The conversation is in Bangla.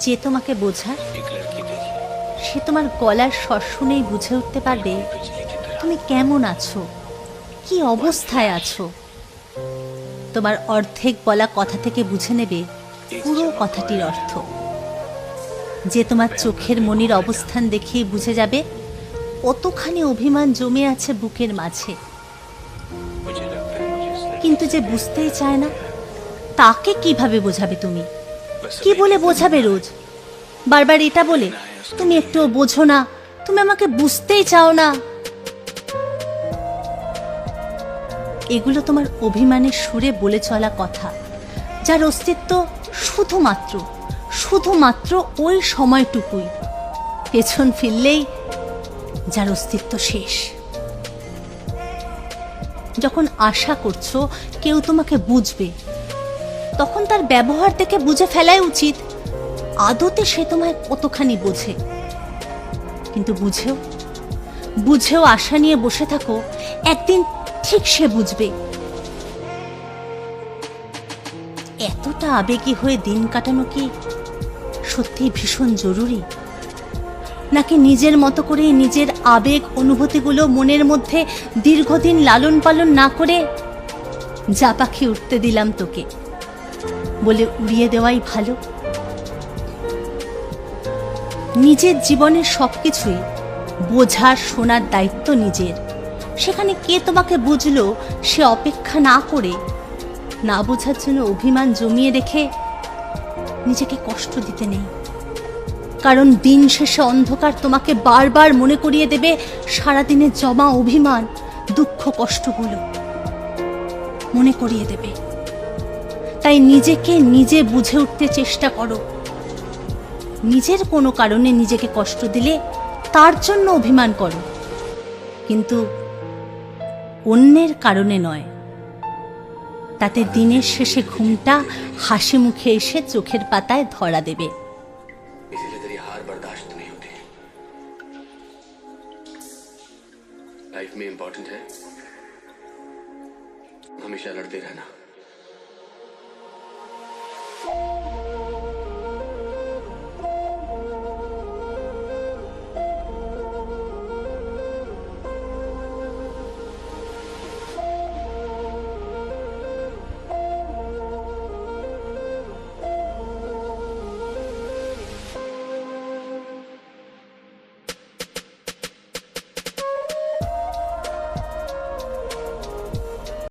যে তোমাকে বোঝা সে তোমার গলার স্বর শুনেই বুঝে উঠতে পারবে তুমি কেমন আছো? কি অবস্থায় আছো? তোমার অর্ধেক বলা কথা থেকে বুঝে নেবে পুরো কথাটির অর্থ। যে তোমার চোখের মনির অবস্থান দেখে বুঝে যাবে কতখানি অভিমান জমে আছে বুকের মাঝে। কিন্তু যে বুঝতেই চায় না তাকে কীভাবে বোঝাবে তুমি? কি বলে বোঝাবে রোজ? বারবার এটা বলে তুমি একটু বোঝো না তুমি আমাকে বুঝতেই চাও না। এগুলো তোমার অভিমানের সুরে বলে চলা কথা যার অস্তিত্ব শুধুমাত্র শুধুমাত্র ওই সময়টুকুই। পেছন ফিরলেই যার অস্তিত্ব শেষ। যখন আশা করছ কেউ তোমাকে বুঝবে তখন তার ব্যবহার থেকে বুঝে ফেলাই উচিত। আদতে সে তোমায় কতখানি বোঝে। কিন্তু বুঝেও বুঝেও আশা নিয়ে বসে থাকো, একদিন ঠিক সে বুঝবে। এতটা আবেগী হয়ে দিন কাটানো কি সত্যিই ভীষণ জরুরি? নাকি নিজের মতো করে নিজের আবেগ অনুভূতিগুলো মনের মধ্যে দীর্ঘদিন লালন পালন না করে যা পাখি উঠতে দিলাম তোকে? বলে উড়িয়ে দেওয়াই ভালো। নিজের জীবনের সবকিছুই বোঝার শোনার দায়িত্ব নিজের। সেখানে কে তোমাকে বুঝলো সে অপেক্ষা না করে না বোঝার জন্য অভিমান জমিয়ে রেখে নিজেকে কষ্ট দিতে নেই। কারণ দিন শেষে অন্ধকার তোমাকে বারবার মনে করিয়ে দেবে সারাদিনের জমা অভিমান, দুঃখ কষ্টগুলো। মনে করিয়ে দেবে। তাই নিজেকে নিজে বুঝে উঠতে চেষ্টা করো নিজের কোনো কারণে নিজেকে কষ্ট দিলে তার জন্য অভিমান করো কিন্তু অন্যের কারণে নয় তাতে দিনের শেষে ঘুমটা হাসি মুখে এসে চোখের পাতায় ধরা দেবে इसीलिए तेरी हार बर्दाश्त नहीं होती लाइफ में इंपॉर्टेंट है हमेशा लड़ते रहना Thank you.